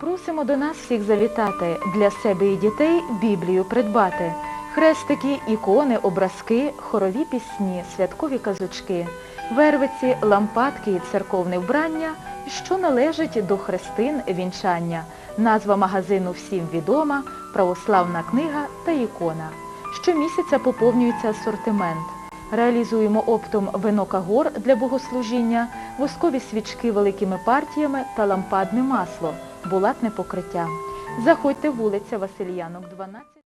Просимо до нас всіх завітати, для себе і дітей Біблію придбати. Хрестики, ікони, образки, хорові пісні, святкові казочки, вервиці, лампадки і церковне вбрання, що належить до хрестин вінчання. Назва магазину всім відома, православна книга та ікона. Щомісяця поповнюється асортимент. Реалізуємо оптом вино Кагор для богослужіння, воскові свічки великими партіями та лампадне масло, булатне покриття. Заходьте вулиця Васильянок, 12.